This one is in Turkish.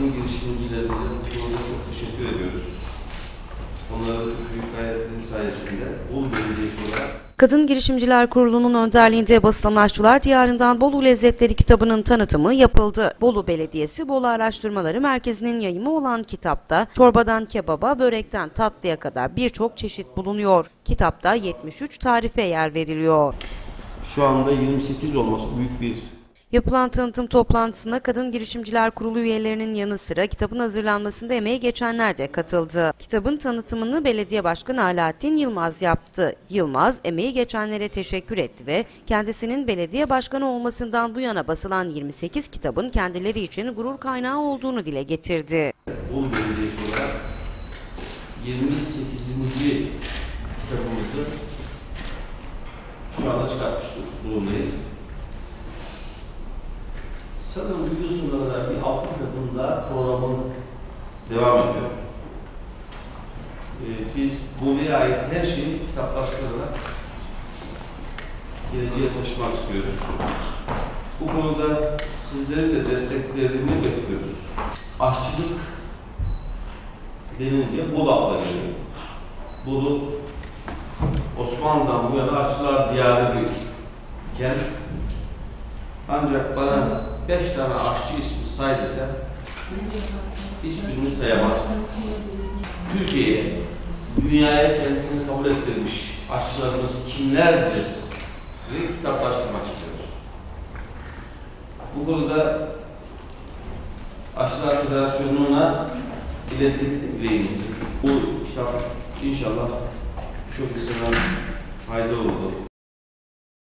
kadın girişimcilerimize çok teşekkür ediyoruz. Onların çok büyük gayretleri sayesinde Bolu Belediyesi olarak Kadın Girişimciler Kurulu'nun önderliğinde basılan Aşçılar Diyarından Bolu Lezzetleri kitabının tanıtımı yapıldı. Bolu Belediyesi Bolu Araştırmaları Merkezi'nin yayımı olan kitapta çorbadan kebaba, börekten tatlıya kadar birçok çeşit bulunuyor. Kitapta 73 tarife yer veriliyor. şu anda 28 olması büyük bir Yapılan tanıtım toplantısına Kadın Girişimciler Kurulu üyelerinin yanı sıra kitabın hazırlanmasında emeği geçenler de katıldı. Kitabın tanıtımını Belediye Başkanı Alaaddin Yılmaz yaptı. Yılmaz, emeği geçenlere teşekkür etti ve kendisinin belediye başkanı olmasından bu yana basılan 28 kitabın kendileri için gurur kaynağı olduğunu dile getirdi. Bolu Belediyesi olarak 28. kitabımızı şu anda çıkartmış durumdayız. Sanırım biliyorsunuz kadar bir altı kitabında programın devam ediyor. Ee, biz Bolu'ya ait her şeyi kitaplaştırarak geleceğe taşımak istiyoruz. Bu konuda sizlerin de desteklerini bekliyoruz. Aşçılık denince Bolu akla geliyor. Bolu Osmanlı'dan bu yana aşçılar diyarı bir kent. Ancak bana beş tane aşçı ismi say desem hiçbirini sayamaz. Türkiye'ye, dünyaya kendisini kabul ettirmiş aşçılarımız kimlerdir diye kitaplaştırmak istiyoruz. Bu konuda Aşçılar Federasyonu'na ilettik dileğimizi. Bu kitap inşallah çok insana fayda oldu.